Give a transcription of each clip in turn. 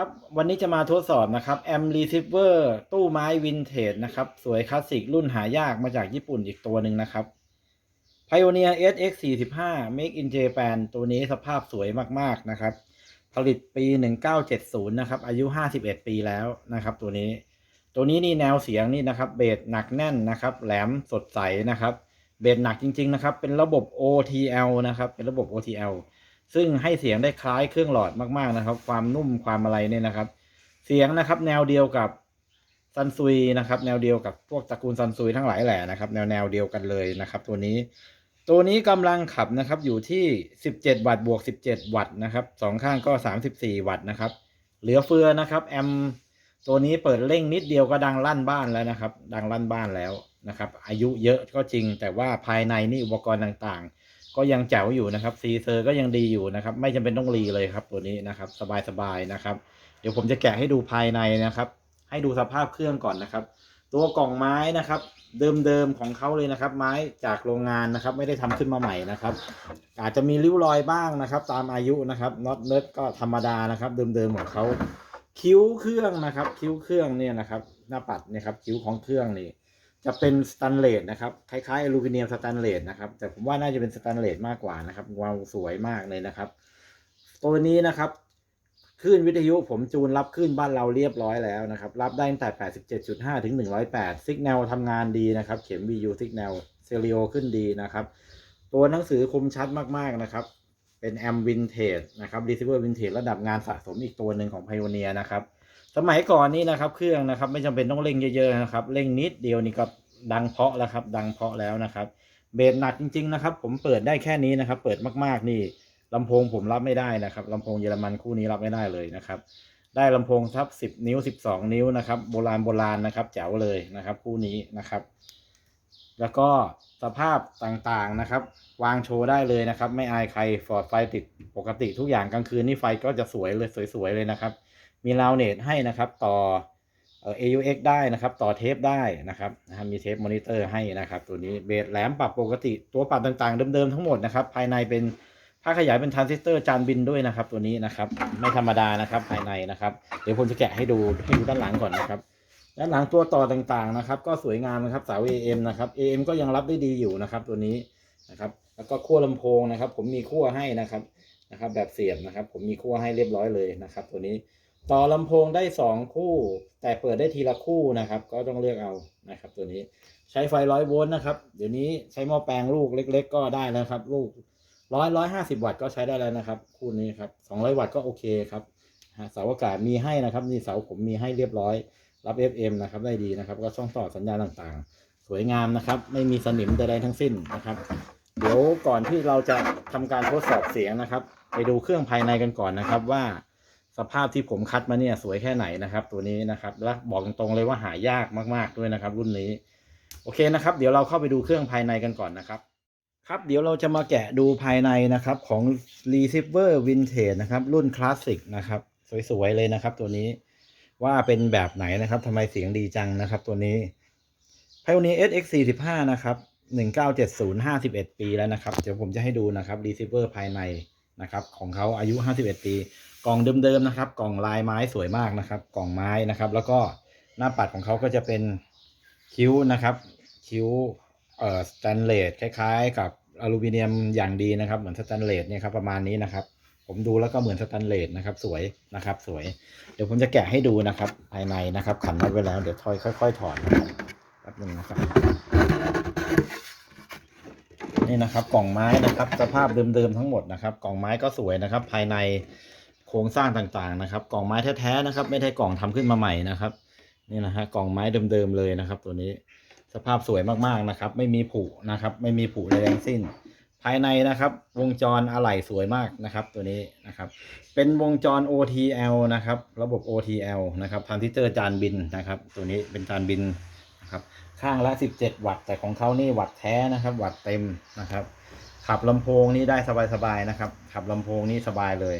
ครับ วันนี้จะมาทดสอบนะครับแอมรีเซิเวอร์ตู้ไม้วินเทจนะครับ สวยคลาสสิกรุ่นหายากมาจากญี่ปุ่นอีกตัวหนึ่งนะครับ Pioneer SX 45 Make in Japan ตัวนี้สภาพสวยมากๆนะครับ ผลิตปี 1970 นะครับ อายุ 51 ปีแล้วนะครับ ตัวนี้ ตัวนี้นี่แนวเสียงนี่นะครับเบสหนักแน่นนะครับ แหลมสดใสนะครับ เบสหนักจริง ๆ นะครับ เป็นระบบ OTL นะครับ เป็นระบบ OTL ซึ่งให้เสียงได้คล้ายเครื่องหลอดมากๆนะครับ ความนุ่มความอะไรเนี่ยนะครับ เสียงนะครับแนวเดียวกับซันซุยนะครับ แนวเดียวกับพวกตระกูลซันซุยทั้งหลายแหละนะครับ แนวแนวเดียวกันเลยนะครับ ตัวนี้ ตัวนี้กำลังขับนะครับอยู่ที่ 17 วัตต์บวก 17 วัตต์นะครับสองข้างก็ 34 วัตต์นะครับ เหลือเฟือนะครับแอมตัวนี้เปิดเร่งนิดเดียวก็ดังลั่นบ้านแล้วนะครับ ดังลั่นบ้านแล้วนะครับ อายุเยอะก็จริงแต่ว่าภายในนี่อุปกรณ์ต่างๆ ก็ยังแจ๋วอยู่นะครับซีเซอร์ก็ยังดีอยู่นะครับ ไม่จำเป็นต้องรีเลยครับตัวนี้นะครับ สบายๆนะครับ เดี๋ยวผมจะแกะให้ดูภายในนะครับ ให้ดูสภาพเครื่องก่อนนะครับ ตัวกล่องไม้นะครับเดิมๆของเขาเลยนะครับ ไม้จากโรงงานนะครับ ไม่ได้ทำขึ้นมาใหม่นะครับ อาจจะมีริ้วรอยบ้างนะครับ ตามอายุนะครับน็อตเนิร์ดก็ธรรมดานะครับ เดิมๆของเขาคิ้วเครื่องนะครับ คิ้วเครื่องเนี่ยนะครับ หน้าปัดเนี่ยครับคิ้วของเครื่องนี่ จะเป็นสแตนเลสนะครับ คล้ายๆอลูมิเนียมสแตนเลสนะครับ แต่ผมว่าน่าจะเป็นสแตนเลสมากกว่านะครับเงาสวยมากเลยนะครับ ตัวนี้นะครับคลื่นวิทยุผมจูนรับคลื่นบ้านเราเรียบร้อยแล้วนะครับ รับได้ตั้งแต่ 87.5 ถึง 108ซิกแนลทำงานดีนะครับ เข็ม VU ซิกแนลเซเรียขึ้นดีนะครับ ตัวหนังสือคมชัดมากๆนะครับ เป็นแอมวินเทจนะครับรีเซิเวอร์วินเทจระดับงานสะสมอีกตัวหนึ่งของไพโอเนียนะครับ สมัยก่อนนี่นะครับ เครื่องนะครับ ไม่จำเป็นต้องเร่งเยอะๆนะครับเร่งนิดเดียวนี่ก็ดังเพาะแล้วครับ ดังเพาะแล้วนะครับ เบสหนักจริง ๆ นะครับ ผมเปิดได้แค่นี้นะครับ เปิดมากๆนี่ลำโพงผมรับไม่ได้นะครับลำโพงเยอรมันคู่นี้รับไม่ได้เลยนะครับ ได้ลำโพงทับ 10 นิ้ว 12 นิ้วนะครับโบราณโบราณนะครับแจ๋วเลยนะครับ คู่นี้นะครับ แล้วก็สภาพต่างๆนะครับ วางโชว์ได้เลยนะครับ ไม่อายใครฟอร์ดไฟติดปกติทุกอย่างกลางคืนนี่ไฟก็จะสวยเลยสวยๆเลยนะครับ มีราวเนตให้นะครับต่อเอ่อ AUX ได้นะครับ ต่อเทปได้นะครับมีเทปมอนิเตอร์ให้นะครับ ตัวนี้เบสแหลมปรับปกติตัวปรับต่างๆ เดิมๆทั้งหมดนะครับ ภายในเป็นผ้าขยายเป็นทรานซิสเตอร์จานบินด้วยนะครับ ตัวนี้นะครับไม่ธรรมดานะครับภายในนะครับ เดี๋ยวผมจะแกะให้ดูให้ดูด้านหลังก่อนนะครับด้านหลังตัวต่อต่างๆนะครับ ก็สวยงามนะครับเสา AM นะครับ AM ก็ยังรับได้ดีอยู่นะครับ ตัวนี้นะครับ แล้วก็ขั้วลำโพงนะครับ ผมมีขั้วให้นะครับนะครับ แบบเสียบนะครับ ผมมีขั้วให้เรียบร้อยเลยนะครับ ตัวนี้ ต่อลำโพงได้สองคู่ แต่เปิดได้ทีละคู่นะครับ ก็ต้องเลือกเอานะครับ ตัวนี้ใช้ไฟร้อยโวลต์นะครับ เดี๋ยวนี้ใช้หม้อแปลงลูกเล็ก ๆ ก็ได้แล้วครับ ลูกร้อยร้อยห้าสิบวัตต์ก็ใช้ได้แล้วนะครับ คู่นี้ครับสองร้อยวัตต์ก็โอเคครับฮะเสาอากาศมีให้นะครับนี่เสาผมมีให้เรียบร้อย รับ FM นะครับได้ดีนะครับ ก็ช่องต่อสัญญาณต่างๆ สวยงามนะครับ ไม่มีสนิมใดๆทั้งสิ้นนะครับ เดี๋ยวก่อนที่เราจะทำการทดสอบเสียงนะครับ ไปดูเครื่องภายในกันก่อนนะครับว่า สภาพที่ผมคัดมาเนี่ยสวยแค่ไหนนะครับ ตัวนี้นะครับและบอกตรงๆเลยว่าหายากมากๆด้วยนะครับ รุ่นนี้ โอเคนะครับ เดี๋ยวเราเข้าไปดูเครื่องภายในกันก่อนนะครับครับเดี๋ยวเราจะมาแกะดูภายในนะครับของ Receiver Vintage นะครับ รุ่นคลาสสิกนะครับ สวยๆเลยนะครับ ตัวนี้ว่าเป็นแบบไหนนะครับทำไมเสียงดีจังนะครับ ตัวนี้ Pioneer SX 45นะครับ1970 51 ปีแล้วนะครับ เดี๋ยวผมจะให้ดูนะครับ Receiver ภายในนะครับ ของเขาอายุ 51 ปี กล่องเดิมๆนะครับ กล่องลายไม้สวยมากนะครับ กล่องไม้นะครับ แล้วก็หน้าปัดของเขาก็จะเป็นคิ้วนะครับ คิ้วเอ่อสแตนเลสคล้ายๆ กับอลูมิเนียมอย่างดีนะครับเหมือนสแตนเลสเนี่ยครับประมาณนี้นะครับ ผมดูแล้วก็เหมือนสแตนเลสนะครับ สวยนะครับ สวย เดี๋ยวผมจะแกะให้ดูนะครับ ภายในนะครับ ขันน็อตไว้แล้วเดี๋ยวทอยค่อย ๆ ถอดนะครับแป๊บนึงนะครับ นี่นะครับ กล่องไม้นะครับ สภาพเดิมๆทั้งหมดนะครับ กล่องไม้ก็สวยนะครับ ภายใน โครงสร้างต่างๆนะครับ กล่องไม้แท้ๆนะครับ ไม่ได้กล่องทำขึ้นมาใหม่นะครับนี่นะฮะกล่องไม้เดิมๆเลยนะครับ ตัวนี้สภาพสวยมากๆนะครับ ไม่มีผุนะครับ ไม่มีผุใดทั้งสิ้น ภายในนะครับ วงจรอะไหล่สวยมากนะครับ ตัวนี้นะครับ เป็นวงจร OTL นะครับ ระบบ OTL นะครับทรานซิสเตอร์จานบินนะครับ ตัวนี้เป็นจานบินนะครับ ข้างละ 17 วัตต์แต่ของเขานี่วัตต์แท้นะครับ วัตต์เต็มนะครับ ขับลำโพงนี่ได้สบายๆนะครับ ขับลำโพงนี่สบายเลย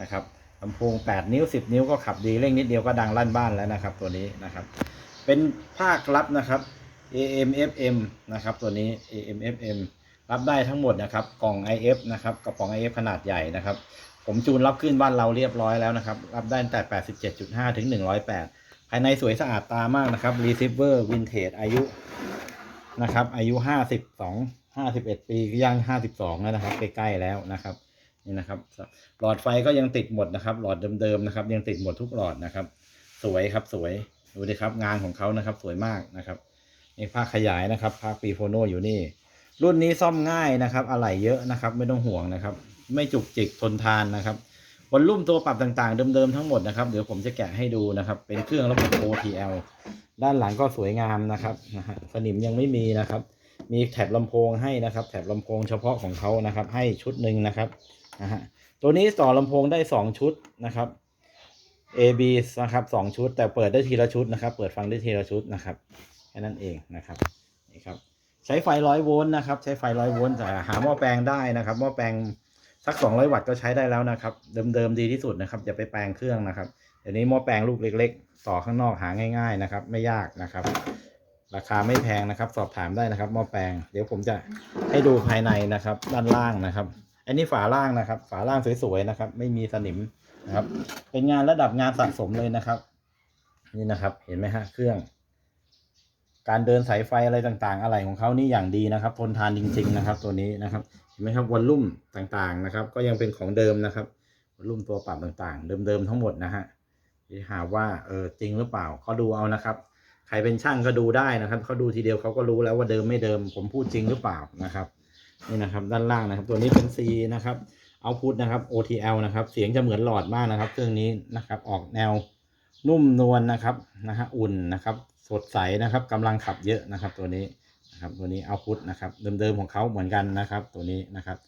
นะครับลำโพง 8 นิ้ว 10 นิ้วก็ขับดีเร่งนิดเดียวก็ดังลั่นบ้านแล้วนะครับ ตัวนี้นะครับ เป็นภาครับนะครับ AM FM นะครับ ตัวนี้ AM FM รับได้ทั้งหมดนะครับ กล่อง IF นะครับกระป๋อง IF ขนาดใหญ่นะครับ ผมจูนรับขึ้นบ้านเราเรียบร้อยแล้วนะครับ รับได้ตั้งแต่ 87.5 ถึง 108 ภายในสวยสะอาดตามากนะครับ receiver vintage อายุนะครับ อายุ 52 51 ปีย่าง52 แล้วนะครับ ใกล้ๆแล้วนะครับ นี่นะครับ หลอดไฟก็ยังติดหมดนะครับ หลอดเดิมๆนะครับ ยังติดหมดทุกหลอดนะครับ สวยครับสวยดูดิครับงานของเขานะครับ สวยมากนะครับนี่ภาคขยายนะครับภาคปีโฟโนอยู่นี่ รุ่นนี้ซ่อมง่ายนะครับอะไหล่เยอะนะครับ ไม่ต้องห่วงนะครับ ไม่จุกจิกทนทานนะครับวอลลุ่มตัวปรับต่างๆ เดิมๆทั้งหมดนะครับเดี๋ยวผมจะแกะให้ดูนะครับ เป็นเครื่องระบบ OTL ด้านหลังก็สวยงามนะครับนะฮะสนิมยังไม่มีนะครับ มีแถบลำโพงให้นะครับ แถบลำโพงเฉพาะของเขานะครับ ให้ชุดหนึ่งนะครับ นะฮะตัวนี้ต่อลำโพงได้สองชุดนะครับ A B นะครับสองชุด แต่เปิดได้ทีละชุดนะครับ เปิดฟังได้ทีละชุดนะครับแค่นั้นเองนะครับนี่ครับใช้ไฟร้อยโวลต์นะครับ ใช้ไฟร้อยโวลต์แต่หาหม้อแปลงได้นะครับหม้อแปลงสักสองร้อยวัตต์ก็ใช้ได้แล้วนะครับ เดิมๆดีที่สุดนะครับอย่าไปแปลงเครื่องนะครับเดี๋ยวนี้หม้อแปลงลูกเล็ก ๆ ต่อข้างนอกหาง่าย ๆนะครับ ไม่ยากนะครับ ราคาไม่แพงนะครับ สอบถามได้นะครับหม้อแปลง เดี๋ยวผมจะให้ดูภายในนะครับ ด้านล่างนะครับ อันนี้ฝาล่างนะครับ ฝาล่างสวยๆนะครับ ไม่มีสนิมนะครับ เป็นงานระดับงานสะสมเลยนะครับ นี่นะครับ เห็นไหมฮะเครื่อง การเดินสายไฟอะไรต่างๆ อะไรของเขานี่อย่างดีนะครับทนทานจริง ๆ นะครับ ตัวนี้นะครับ เห็นไหมครับวอลลุ่มต่างๆนะครับ ก็ยังเป็นของเดิมนะครับวอลลุ่มตัวปรับต่างๆ เดิมๆทั้งหมดนะฮะที่หาว่าเออจริงหรือเปล่าเขาดูเอานะครับใครเป็นช่างก็ดูได้นะครับเขาดูทีเดียวเขาก็รู้แล้วว่าเดิมไม่เดิม ผมพูดจริงหรือเปล่านะครับ นี่นะครับ ด้านล่างนะครับ ตัวนี้เป็น C นะครับเอาพุทนะครับ OTL นะครับ เสียงจะเหมือนหลอดมากนะครับ เครื่องนี้นะครับ ออกแนวนุ่มนวลนะครับนะฮะอุ่นนะครับ สดใสนะครับกำลังขับเยอะนะครับ ตัวนี้นะครับตัวนี้เอาพุทนะครับ เดิมๆของเขาเหมือนกันนะครับ ตัวนี้นะครับ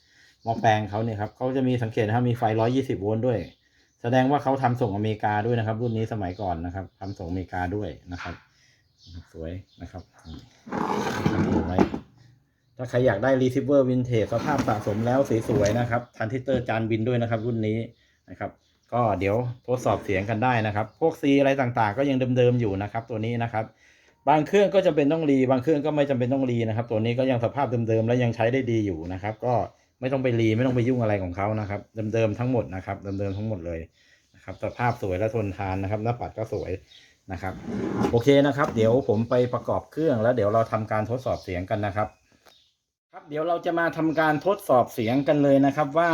หม้อแปลงเขาเนี่ยครับเขาจะมีสังเกตนะครับมีไฟ 120 โวลต์ด้วย แสดงว่าเขาทำส่งอเมริกาด้วยนะครับ รุ่นนี้สมัยก่อนนะครับทำส่งอเมริกาด้วยนะครับ สวยนะครับ ถ้าใครอยากได้ receiver vintage สภาพสะสมแล้วสวยๆนะครับ ทันทิสเตอร์จานบินด้วยนะครับ รุ่นนี้นะครับ ก็เดี๋ยวทดสอบเสียงกันได้นะครับ พวก C อะไรต่างๆ ก็ยังเดิมๆอยู่นะครับ ตัวนี้นะครับ บางเครื่องก็จำเป็นต้องรี บางเครื่องก็ไม่จำเป็นต้องรีนะครับ ตัวนี้ก็ยังสภาพเดิมๆและยังใช้ได้ดีอยู่นะครับ ก็ไม่ต้องไปรีไม่ต้องไปยุ่งอะไรของเขานะครับ เดิมๆทั้งหมดนะครับ เดิมๆทั้งหมดเลยนะครับ สภาพสวยและทนทานนะครับ หน้าปัดก็สวยนะครับ โอเคนะครับ เดี๋ยวผมไปประกอบเครื่องแล้วเดี๋ยวเราทำการทดสอบเสียงกันนะครับ ครับเดี๋ยวเราจะมาทำการทดสอบเสียงกันเลยนะครับ ว่า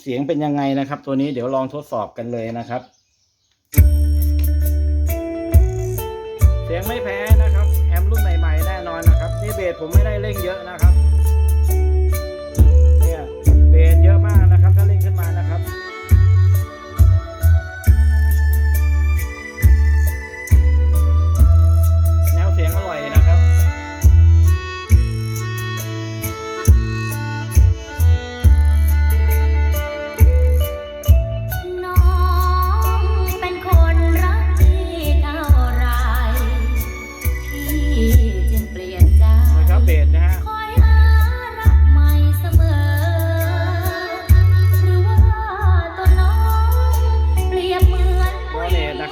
เสียงเป็นยังไงนะครับ ตัวนี้เดี๋ยวลองทดสอบกันเลยนะครับ เสียงไม่แพ้นะครับ แอมรุ่นใหม่ๆแน่นอนนะครับนี่เบสผมไม่ได้เร่งเยอะนะครับ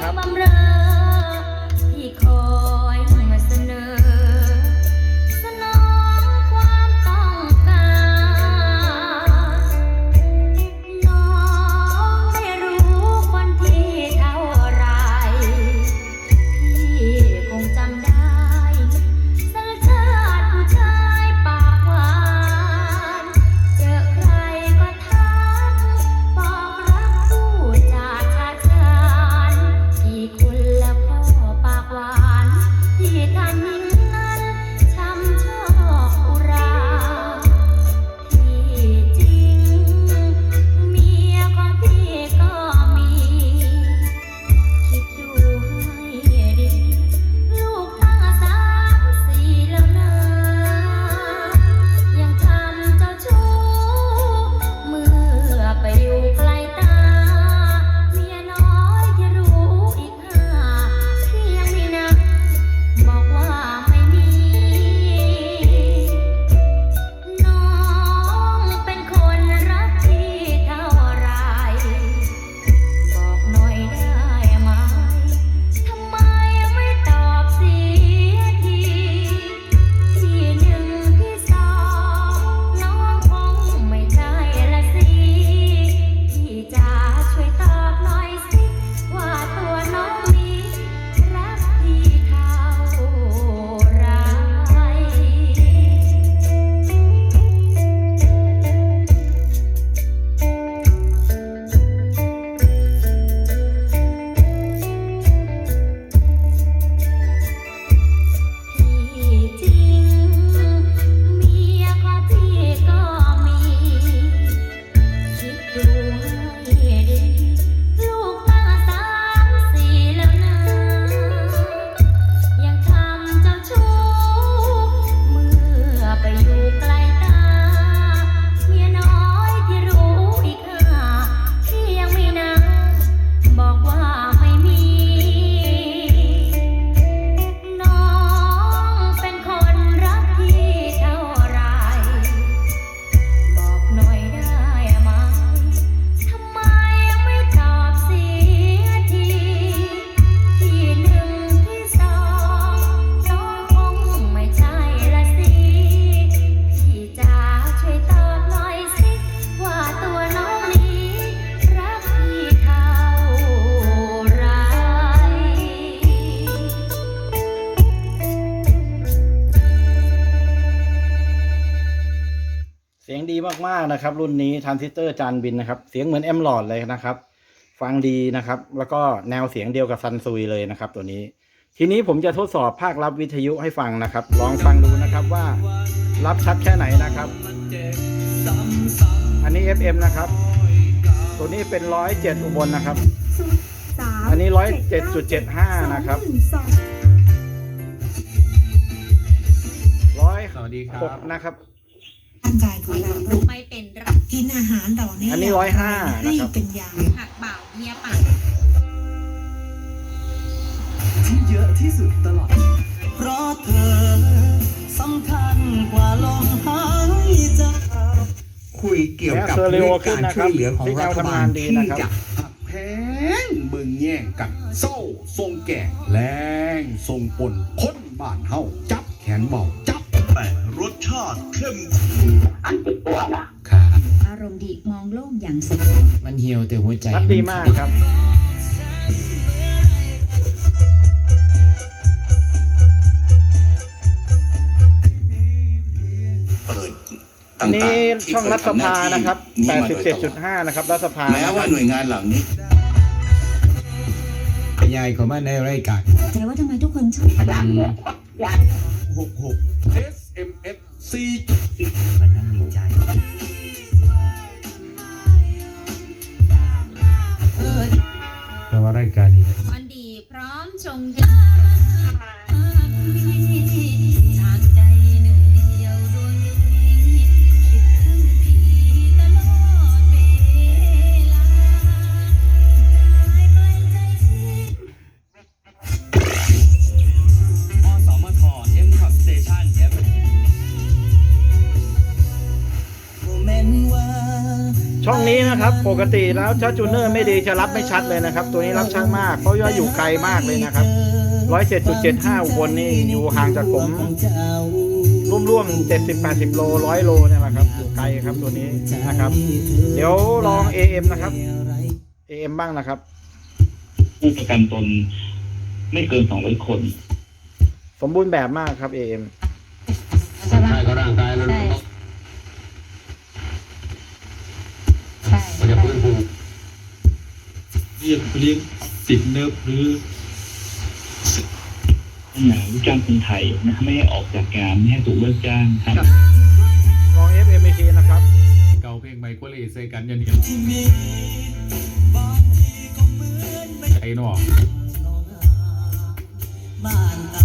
ครับ บำเรอพี่ขอ ยงดีมากๆนะครับ รุ่นนี้ทรานซิสเตอร์จานบินนะครับ เสียงเหมือนแอมหลอดเลยนะครับ ฟังดีนะครับ แล้วก็แนวเสียงเดียวกับซันซุยเลยนะครับ ตัวนี้ ทีนี้ผมจะทดสอบภาครับวิทยุให้ฟังนะครับ ลองฟังดูนะครับว่ารับชัดแค่ไหนนะครับ อันนี้ FM นะครับ ตัวนี้เป็นร้อยเจ็ดอุบลนะครับ อันนี้107.75นะครับร้อยสวัสดีครัหบกนะครับ ร่างกายของเราไม่เป็นรักกินอาหารเหล่านี้อันนี้105ให้นะครับ เป็นยา หักเบาเมียป่าที่เยอะที่สุดตลอด เพราะเธอสำคัญกว่าลมหายใจคุยเกี่ยวกับและเรื่อง Stereo ขึ้นการนะครับช่วยเหลือของรัฐบาลที่ที่แนวทำงานดีนะครับจะหักแพงเบิ่งแย่งกันโซ่ทรงแก่แรงทรงปนคนบ้านเฮาจับแขนเบาจับ แต่รสชาติเข้มข้นครับ อารมณ์ดีมองโลกอย่างสดใสมันเหี่ยวแต่หัวใจชัดดีมากครับ เปิดอันนี้ช่องรัฐสภานะครับ นี้มาโดยตลอด87.5 นะครับ รัฐสภาแม้ว่าหน่วยงานเหล่านี้ยายเขามาในรายการแต่ว่าทำไมทุกคนชอบ66 SMS C มันนั่งดีใจแต่ว่ารายการนี้วันดีพร้อมชงดีจ นี้นะครับ ปกติแล้วชัดจูเนอร์ไม่ดีจะรับไม่ชัดเลยนะครับ ตัวนี้รับช่างมาก เพราะว่าอยู่ไกลมากเลยนะครับ107.75อุบลนี่อยู่ห่างจากผมร่วมๆ70-80โล100โลเนี่ยแหละครับอยู่ไกลครับตัวนี้นะครับ เดี๋ยวลอง AM นะครับ AM บ้างนะครับผู้ประกันตนไม่เกินสองร้อยคน สมบูรณ์แบบมากครับ AM ใช่ปะใช่ก็ร่างกายแล้ว ใช่ใช่ มันจะฟื้นฟู เรียกเรียกสิทธิ์เนิบหรือหาลูกจ้างคนไทยนะไม่ให้ออกจากงานไม่ให้ถูกเลิกจ้างครับลอง FM อีกทีนะครับ เก่าเพลงใหม่ก็เลยใส่กันอยันเนี่ยใจเนอะบ้านเก่า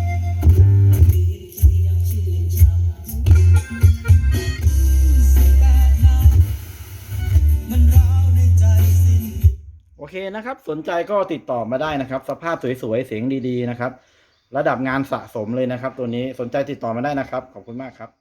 นะครับ สนใจก็ติดต่อมาได้นะครับ สภาพสวยๆ เสียงดีๆนะครับ ระดับงานสะสมเลยนะครับ ตัวนี้สนใจติดต่อมาได้นะครับ ขอบคุณมากครับ